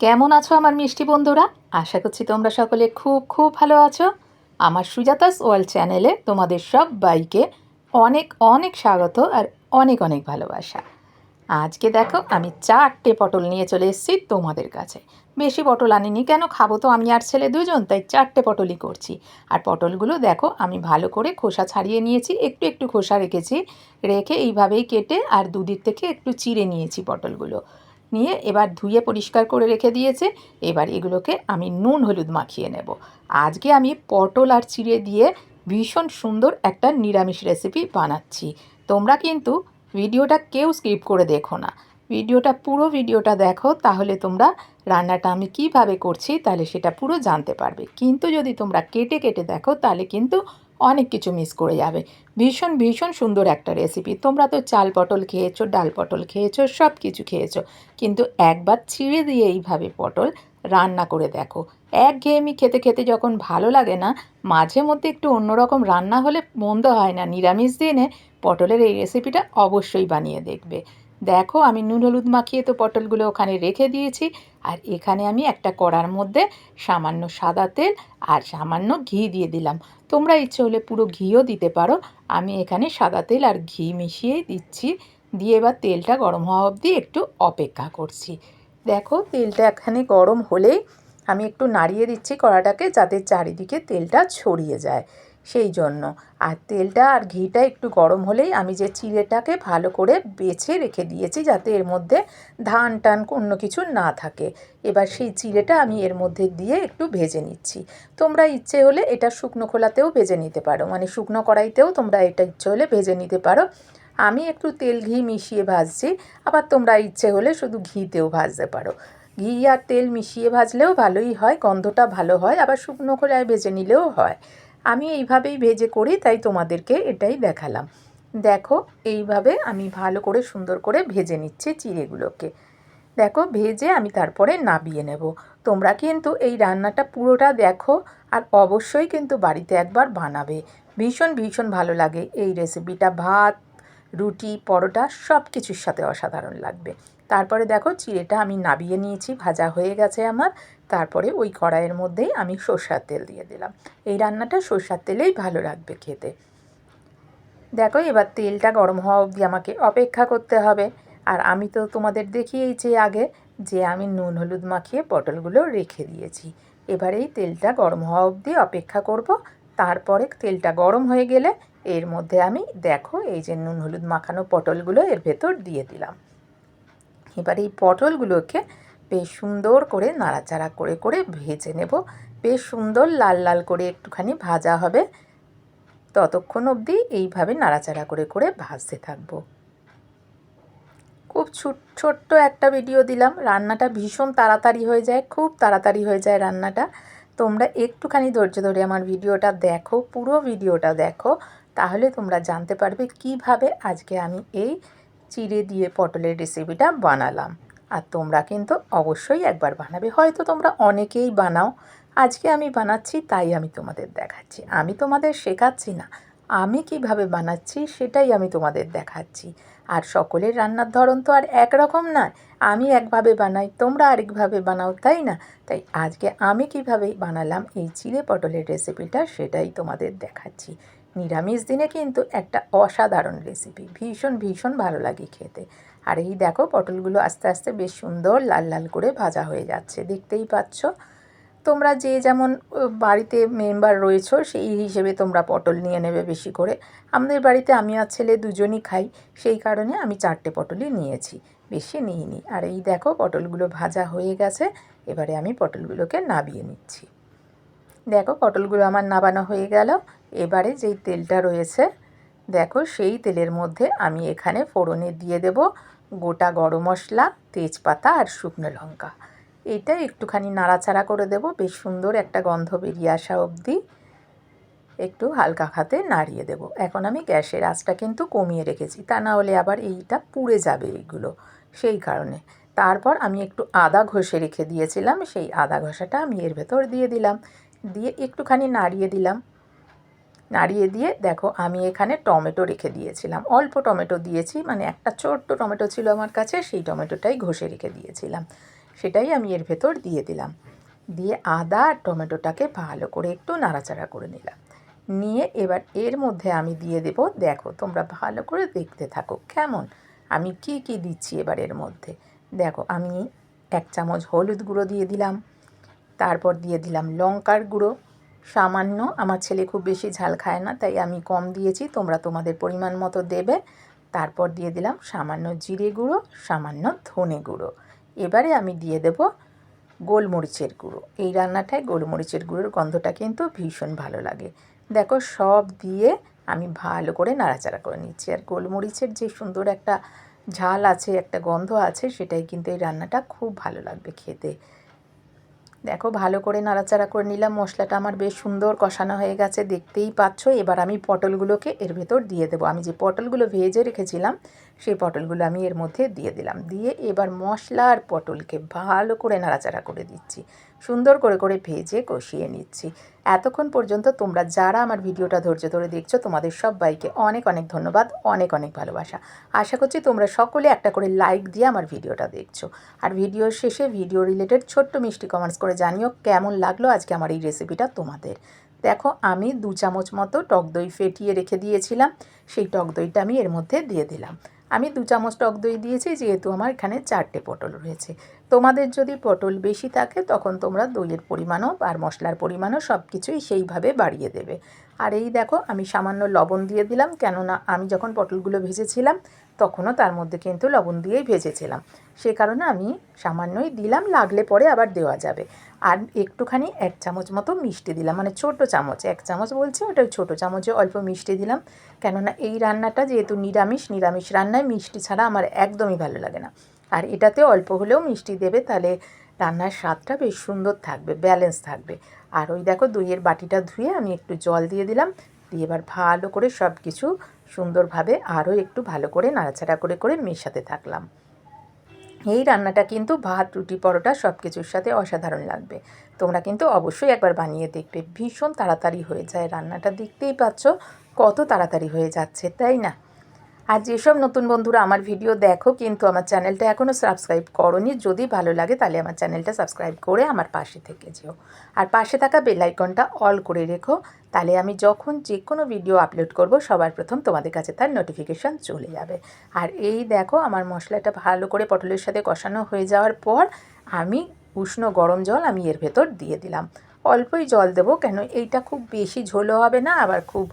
কেমন আছো আমার মিষ্টি বন্ধুরা? আশা করছি তোমরা সকলে খুব খুব ভালো আছো। আমার সুজাতাস ওয়ার্ল্ড চ্যানেলে তোমাদের সব বাইকে অনেক অনেক স্বাগত আর অনেক অনেক ভালোবাসা। আজকে দেখো আমি চারটে পটল নিয়ে চলে এসেছি তোমাদের কাছে। বেশি পটল আনিনি কেন? খাব তো আমি আর ছেলে দুজন, তাই চারটে পটলই করছি। আর পটলগুলো দেখো আমি ভালো করে খোসা ছাড়িয়ে নিয়েছি, একটু একটু খোসা রেখেছি, রেখে এইভাবেই কেটে আর দুদিক থেকে একটু চিড়ে নিয়েছি পটলগুলো। নিয়ে এবার ধুয়ে পরিষ্কার করে রেখে দিয়েছে। এবার এগুলোকে আমি নুন হলুদ মাখিয়ে নেব। আজকে আমি পটল আর চিড়ে দিয়ে ভীষণ সুন্দর একটা নিরামিষ রেসিপি বানাচ্ছি। তোমরা কিন্তু ভিডিওটা কেউ স্কিপ করে দেখো না। ভিডিওটা, পুরো ভিডিওটা দেখো, তাহলে তোমরা রান্নাটা আমি কীভাবে করছি, তাহলে সেটা পুরো জানতে পারবে। কিন্তু যদি তোমরা কেটে কেটে দেখো, তাহলে কিন্তু অনেক কিছু মিস করে যাবে। ভীষণ ভীষণ সুন্দর একটা রেসিপি তোমরা তো চাল পটল খেয়েছো, ডাল পটল খেয়েছো সব কিছু খেয়েছো। কিন্তু একবার ছিঁড়ে দিয়ে এইভাবে পটল রান্না করে দেখো। একঘেয়েমি খেতে খেতে যখন ভালো লাগে না, মাঝে মধ্যে একটু অন্যরকম রান্না হলে মন্দ হয় না। নিরামিষ দিনে পটলের এই রেসিপিটা অবশ্যই বানিয়ে দেখবে। দেখো, আমি নুন হলুদ মাখিয়ে তো পটলগুলো ওখানে রেখে দিয়েছি। আর এখানে আমি একটা কড়ার মধ্যে সামান্য সাদা তেল আর সামান্য ঘি দিয়ে দিলাম। তোমরা ইচ্ছে হলে পুরো ঘিও দিতে পারো। আমি এখানে সাদা তেল আর ঘি মিশিয়েই দিচ্ছি। দিয়ে এবার তেলটা গরম হওয়া অবধি একটু অপেক্ষা করছি। দেখো, তেলটা এখানে গরম হলেই আমি একটু নাড়িয়ে দিচ্ছি কড়াটাকে যাতে চারিদিকে তেলটা ছড়িয়ে যায়। সেই জন্য। আর তেলটা আর ঘিটা একটু গরম হলেই আমি যে চিড়েটাকে ভালো করে বেছে রেখে দিয়েছি যাতে এর মধ্যে ধান টান অন্য কিছু না থাকে। এবার সেই চিড়েটা আমি এর মধ্যে দিয়ে একটু ভেজে নিচ্ছি। তোমরা ইচ্ছে হলে এটা শুকনো খোলাতেও ভেজে নিতে পারো। মানে শুকনো কড়াইতেও তোমরা এটা ইচ্ছে হলে ভেজে নিতে পারো। আমি একটু তেল ঘি মিশিয়ে ভাজছি। আবার তোমরা ইচ্ছে হলে শুধু ঘিতেও ভাজতে পারো। ঘি আর তেল মিশিয়ে ভাজলেও ভালোই হয়, গন্ধটা ভালো হয়। আবার শুকনো খোলায় ভেজে নিলেও হয়। আমি এইভাবেই ভেজে করি, তাই তোমাদেরকে এটাই দেখালাম। দেখো, এইভাবে আমি ভালো করে সুন্দর করে ভেজে নিচ্ছি চিড়েগুলোকে। দেখো, ভেজে আমি তারপরে নাবিয়ে নেব। তোমরা কিন্তু এই রান্নাটা পুরোটা দেখো আর অবশ্যই কিন্তু বাড়িতে একবার বানাবে। ভীষণ ভীষণ ভালো লাগে। এই রেসিপিটা ভাত, রুটি, পরোটা সব কিছুর সাথে অসাধারণ লাগবে। তারপরে দেখো চিড়েটা আমি নাবিয়ে নিয়েছি, ভাজা হয়ে গেছে আমার। তারপরে ওই কড়াইয়ের মধ্যেই আমি সর্ষার তেল দিয়ে দিলাম। এই রান্নাটা সর্ষার তেলেই ভালো লাগবে খেতে। দেখো এবার তেলটা গরম হওয়া অবধি আমাকে অপেক্ষা করতে হবে। আর আমি তো তোমাদের দেখিয়েছি আগে যে আমি নুন হলুদ মাখিয়ে পটলগুলো রেখে দিয়েছি। এবার এই তেলটা গরম হওয়া অবধি অপেক্ষা করব। তারপরে তেলটা গরম হয়ে গেলে এর মধ্যে আমি দেখো এই যে নুন হলুদ মাখানো পটলগুলো এর ভেতর দিয়ে দিলাম। এবার এই পটলগুলোকে বেশ সুন্দর করে নাড়াচাড়া করে করে ভেজে নেব। বেশ সুন্দর লাল লাল করে একটুখানি ভাজা হবে। ততক্ষণ অবধি এইভাবে নাড়াচাড়া করে করে ভাজতে থাকব। খুব ছোট্ট একটা ভিডিও দিলাম। রান্নাটা ভীষণ তাড়াতাড়ি হয়ে যায়, খুব তাড়াতাড়ি হয়ে যায় রান্নাটা। তোমরা একটুখানি ধৈর্য ধরে আমার ভিডিওটা দেখো, পুরো ভিডিওটা দেখো, তাহলে তোমরা জানতে পারবে কীভাবে আজকে আমি এই চিড়ে দিয়ে পটলের রেসিপিটা বানালাম। আর তোমরা কিন্তু অবশ্যই একবার বানাবে। হয়তো তোমরা অনেকেই বানাও। আজকে আমি বানাচ্ছি, তাই আমি তোমাদের দেখাচ্ছি। আমি তোমাদের শেখাচ্ছি না। আমি কীভাবে বানাচ্ছি, সেটাই আমি তোমাদের দেখাচ্ছি। আর সকলের রান্নার ধরন তো আর একরকম নয়। আমি একভাবে বানাই, তোমরা আরেকভাবে বানাও, তাই না? তাই আজকে আমি কীভাবে বানালাম এই চিড়ে পটলের রেসিপিটা সেটাই তোমাদের দেখাচ্ছি। নিরামিষ দিনে কিন্তু একটা অসাধারণ রেসিপি ভীষণ ভীষণ ভালো লাগে খেতে। আর এই দেখো, পটলগুলো আস্তে আস্তে বেশ সুন্দর লাল লাল করে ভাজা হয়ে যাচ্ছে। দেখতেই পাচ্ছ? তোমরা যে যেমন বাড়িতে মেম্বার রয়েছো, সেই হিসেবে তোমরা পটল নিয়ে নেবে বেশি করে। আমাদের বাড়িতে আমি আর ছেলে দুজনই খাই, সেই কারণে আমি চারটে পটলই নিয়েছি, বেশি নিইনি। আর এই দেখো, পটলগুলো ভাজা হয়ে গেছে, এবারে আমি পটলগুলোকে নাবিয়ে নিচ্ছি। দেখো, পটলগুলো আমার নাবানো হয়ে গেল। এবারে যেই তেলটা রয়েছে, দেখো সেই তেলের মধ্যে আমি এখানে ফোড়নে দিয়ে দেব গোটা গরম মশলা, তেজপাতা আর শুকনো লঙ্কা। এটা একটুখানি নাড়াচাড়া করে দেব, বেশ সুন্দর একটা গন্ধ বেরিয়ে আসা অবধি একটু হালকা খাতে নাড়িয়ে দেব। এখন আমি গ্যাসের আঁচটা কিন্তু কমিয়ে রেখেছি, তা না হলে আবার এইটা পুড়ে যাবে এইগুলো সেই কারণে। তারপর আমি একটু আদা ঘষে রেখে দিয়েছিলাম, সেই আদা ঘষাটা আমি এর ভেতর দিয়ে দিলাম, দিয়ে একটুখানি নাড়িয়ে দিলাম। নাড়িয়ে দিয়ে, দেখো আমি এখানে টমেটো রেখে দিয়েছিলাম। অল্প টমেটো দিয়েছি মানে একটা ছোট্ট টমেটো ছিল আমার কাছে, সেই টমেটোটাই ঘষে রেখে দিয়েছিলাম। সেটাই আমি এর ভেতর দিয়ে দিলাম। দিয়ে আদা আর টমেটোটাকে ভালো করে একটু নাড়াচাড়া করে নিলাম। নিয়ে এবার এর মধ্যে আমি দিয়ে দেব, দেখো তোমরা ভালো করে দেখতে থাকো কেমন। আমি কি কি দিচ্ছি এবার এর মধ্যে? দেখো আমি এক চামচ হলুদ গুঁড়ো দিয়ে দিলাম। তারপর দিয়ে দিলাম লঙ্কার গুঁড়ো। সামান্য। আমার ছেলে খুব বেশি ঝাল খায় না, তাই আমি কম দিয়েছি। তোমরা তোমাদের পরিমাণ মতো দেবে। তারপর দিয়ে দিলাম সামান্য জিরে গুঁড়ো, সামান্য ধনে গুঁড়ো। এবারে আমি দিয়ে দেব গোলমরিচের গুঁড়ো। এই রান্নাটায় গোলমরিচের গুঁড়োর গন্ধটা কিন্তু ভীষণ ভালো লাগে। দেখো, সব দিয়ে আমি ভালো করে নাড়াচাড়া করে নিচ্ছি। আর গোলমরিচের যে সুন্দর একটা ঝাল আছে, একটা গন্ধ আছে, সেটাই কিন্তু এই রান্নাটা খুব ভালো লাগবে খেতে। দেখো, ভালো করে নাড়াচাড়া করে নিলাম। মশলাটা আমার বেশ সুন্দর কষানো হয়ে গেছে, দেখতেই পাচ্ছ। এবার আমি পটলগুলোকে এর ভেতর দিয়ে দেবো। আমি যে পটলগুলো ভেজে রেখেছিলাম, সেই পটলগুলো আমি এর মধ্যে দিয়ে দিলাম। দিয়ে এবার মশলা আর পটলকে ভালো করে নাড়াচাড়া করে দিচ্ছি। সুন্দর করে করে ভেজে কষিয়ে নিচ্ছি। এতক্ষণ পর্যন্ত তোমরা যারা আমার ভিডিওটা ধৈর্য ধরে দেখছ, তোমাদের সবাইকে অনেক অনেক ধন্যবাদ, অনেক অনেক ভালোবাসা। আশা করছি তোমরা সকলে একটা করে লাইক দিয়ে আমার ভিডিওটা দেখছ। আর ভিডিওর শেষে, ভিডিও রিলেটেড ছোট্ট মিষ্টি কমেন্টস করে জানিও কেমন লাগল আজকে আমার এই রেসিপিটা তোমাদের। দেখো, আমি দু চামচ মতো টক দই ফেটিয়ে রেখে দিয়েছিলাম, সেই টক দইটা আমি এর মধ্যে দিয়ে দিলাম। আমি দু চামচ টক দই দিয়েছি, যেহেতু আমার এখানে চারটে পটল রয়েছে। তোমাদের যদি পটল বেশি থাকে, তখন তোমরা দইয়ের পরিমাণও আর মশলার পরিমাণও সব কিছুই সেইভাবে বাড়িয়ে দেবে। আর এই দেখো, আমি সামান্য লবণ দিয়ে দিলাম, কেননা আমি যখন পটলগুলো ভেজেছিলাম, তখনও তার মধ্যে কিন্তু লবণ দিয়েই ভেজেছিলাম। সে কারণে আমি সামান্যই দিলাম, লাগলে পরে আবার দেওয়া যাবে। আর একটুখানি এক চামচ মতো মিষ্টি দিলাম মানে ছোট চামচ, এক চামচ বলছি, ওটা ছোট চামচে অল্প মিষ্টি দিলাম। কেননা এই রান্নাটা যেহেতু নিরামিষ নিরামিষ রান্নায় মিষ্টি ছাড়া আমার একদমই ভালো লাগে না। আর এটাতে অল্প হলেও মিষ্টি দেবে, তাহলে রান্নার স্বাদটা বেশ সুন্দর থাকবে ব্যালেন্স থাকবে। আর ওই দেখো দইয়ের বাটিটা ধুয়ে আমি একটু জল দিয়ে দিলাম। দিয়ে এবার ভালো করে সব কিছু সুন্দরভাবে আরও একটু ভালো করে নাড়াচাড়া করে করে মেশাতে থাকলাম। এই রান্নাটা কিন্তু ভাত, রুটি, পরোটা সব কিছুর সাথে অসাধারণ লাগবে। তোমরা কিন্তু অবশ্যই একবার বানিয়ে দেখবে। ভীষণ তাড়াতাড়ি হয়ে যায়। রান্নাটা দেখতেই পাচ্ছ কত তাড়াতাড়ি হয়ে যাচ্ছে, তাই না? আর যেসব নতুন বন্ধুরা আমার ভিডিও দেখো কিন্তু আমার চ্যানেলটা এখনও সাবস্ক্রাইব করনি, যদি ভালো লাগে তাহলে আমার চ্যানেলটা সাবস্ক্রাইব করে আমার পাশে থেকে যেও। আর পাশে থাকা বেলাইকনটা অল করে রেখো, তাহলে আমি যখন যে কোনো ভিডিও আপলোড করব, সবার প্রথম তোমাদের কাছে তার নোটিফিকেশান চলে যাবে। আর এই দেখো আমার মশলাটা ভালো করে পটলের সাথে কষানো হয়ে যাওয়ার পর আমি উষ্ণ গরম জল আমি এর ভেতর দিয়ে দিলাম। অল্পই জল দেবো কেন এইটা খুব বেশি ঝোলও হবে না, আবার খুব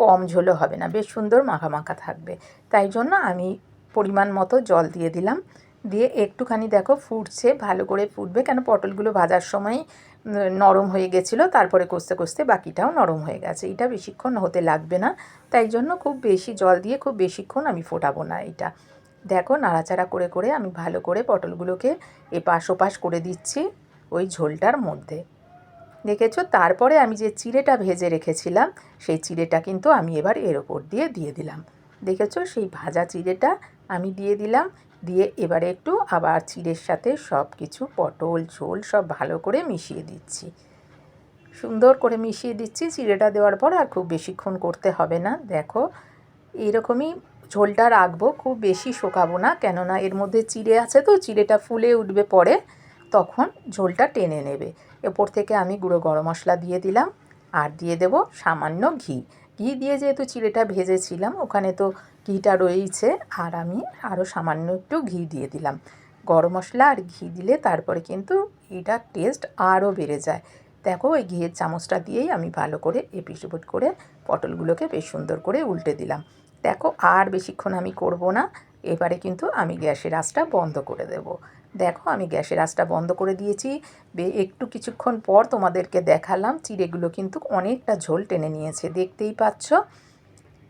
কম ঝোলও হবে না, বেশ সুন্দর মাখা মাখা থাকবে। তাই জন্য আমি পরিমাণ মতো জল দিয়ে দিলাম। দিয়ে একটুখানি দেখো ফুটছে, ভালো করে ফুটবে, কেন পটলগুলো ভাজার সময় নরম হয়ে গেছিল, তারপরে কষতে কষতে বাকিটাও নরম হয়ে গেছে। এটা বেশিক্ষণ হতে লাগবে না, তাই জন্য খুব বেশি জল দিয়ে খুব বেশিক্ষণ আমি ফোটাবো না এটা। দেখো নাড়াচাড়া করে করে আমি ভালো করে পটলগুলোকে এপাশ ওপাশ করে দিচ্ছি ওই ঝোলটার মধ্যে। দেখেছ? তারপরে আমি যে চিড়েটা ভেজে রেখেছিলাম, সেই চিড়েটা কিন্তু আমি এবার এর ওপর দিয়ে দিয়ে দিলাম। দেখেছ? সেই ভাজা চিড়েটা আমি দিয়ে দিলাম, দিয়ে এবারে একটু আবার চিড়ের সাথে সব কিছু পটল, ঝোল সব ভালো করে মিশিয়ে দিচ্ছি। সুন্দর করে মিশিয়ে দিচ্ছি চিড়েটা দেওয়ার পর, আর খুব বেশিক্ষণ করতে হবে না। দেখো, এইরকমই ঝোলটা রাখব, খুব বেশি শোকাবো না, কেননা এর মধ্যে চিড়ে আছে তো, চিড়েটা ফুলে উঠবে পরে, তখন ঝোলটা টেনে নেবে। এরপর থেকে আমি গুঁড়ো গরম মশলা দিয়ে দিলাম আর দিয়ে দেব সামান্য ঘি। ঘি দিয়ে যেহেতু চিড়েটা ভেজেছিলাম, ওখানে তো ঘিটা রয়েছে আর আমি আরও সামান্য একটু ঘি দিয়ে দিলাম। গরম মশলা আর ঘি দিলে তারপরে কিন্তু এটার টেস্ট আরও বেড়ে যায়। দেখো ওই ঘিয়ের চামচটা দিয়েই আমি ভালো করে এপিসুপুট করে পটলগুলোকে বেশ সুন্দর করে উল্টে দিলাম। দেখো আর বেশিক্ষণ আমি করব না। এবারে কিন্তু আমি গ্যাসের আঁচটা বন্ধ করে দেব। দেখো, আমি গ্যাসের আঁচটা বন্ধ করে দিয়েছি। একটু কিছুক্ষণ পর তোমাদেরকে দেখালাম, চিড়েগুলো কিন্তু অনেকটা ঝোল টেনে নিয়েছে, দেখতেই পাচ্ছ?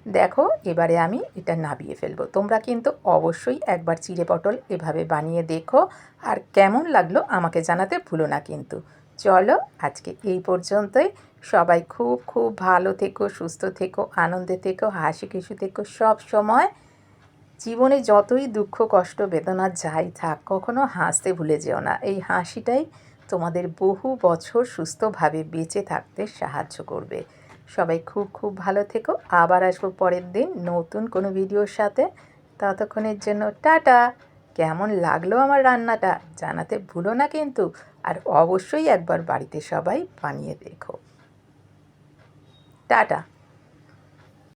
দেখো, এবারে আমি এটা নাবিয়ে ফেলব। তোমরা কিন্তু অবশ্যই একবার চিড়ে পটল এভাবে বানিয়ে দেখো, আর কেমন লাগল আমাকে জানাতে ভুলো না কিন্তু। চলো, আজকে এই পর্যন্তই। সবাই খুব খুব ভালো থেকো, সুস্থ থেকো, আনন্দে থেকো, হাসি খুশি থেকো সব সময়। জীবনে যতই দুঃখ, কষ্ট, বেদনা যাই থাক, কখনো হাসতে ভুলে যেও না। এই হাসিটাই তোমাদের বহু বছর সুস্থভাবে বেঁচে থাকতে সাহায্য করবে। সবাই খুব খুব ভালো থেকো। আবার আসব পরের দিন নতুন কোনো ভিডিওর সাথে। ততক্ষণের জন্য টাটা। কেমন লাগল আমার রান্নাটা জানাতে ভুলো না কিন্তু। আর অবশ্যই একবার বাড়িতে সবাই বানিয়ে দেখো। টাটা।